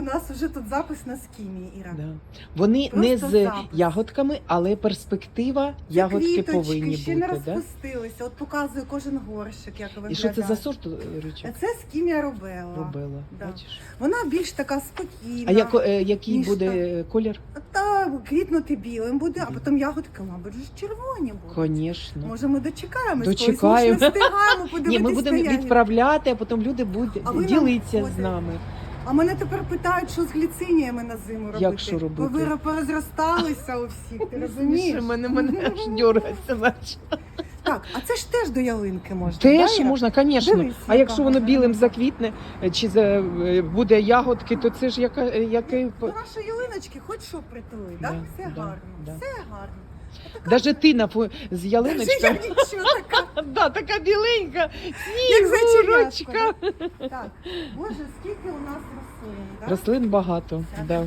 у нас вже тут запис на скімії, Іра. Да. Вони не з запис. ягодками, але перспектива Це ягодки квіточки, повинні ще бути. не Да? розпустилися. От показую кожен горщик, як виглядає. І що це за сорт рючок? Це скімія робела. Робила. Да. Бачиш? Вона більш така спокійна. А як, е, який ніж буде колір? Та квітнути білим буде, а потім ягодки, мабуть, ж червоні будуть. Звісно. Може, ми дочекаємось, Дочекаємо. ми не встигаємо подивитися Ні, ми будемо відправляти, а потім люди будуть А ділитися з нами. А мене тепер питають, що з гліциніями на зиму робити. Як що робити? Бо ви порозросталися у всіх, ти розумієш? Мене мене аж дергається, наче. Так, а це ж теж до ялинки можна. Теж да, можна, звісно. А якщо воно білим заквітне, е, чи за, е, буде ягодки, то це ж яка, е, який... До нашої ялиночки хоч що притули, да? Да, все да, гарно, да. все гарно. Даже ти на фо- з ялиночка. нічого така, Да, така біленька, як снігурочка. Так, боже, скільки у нас рослин, да? Рослин багато. Так. Да.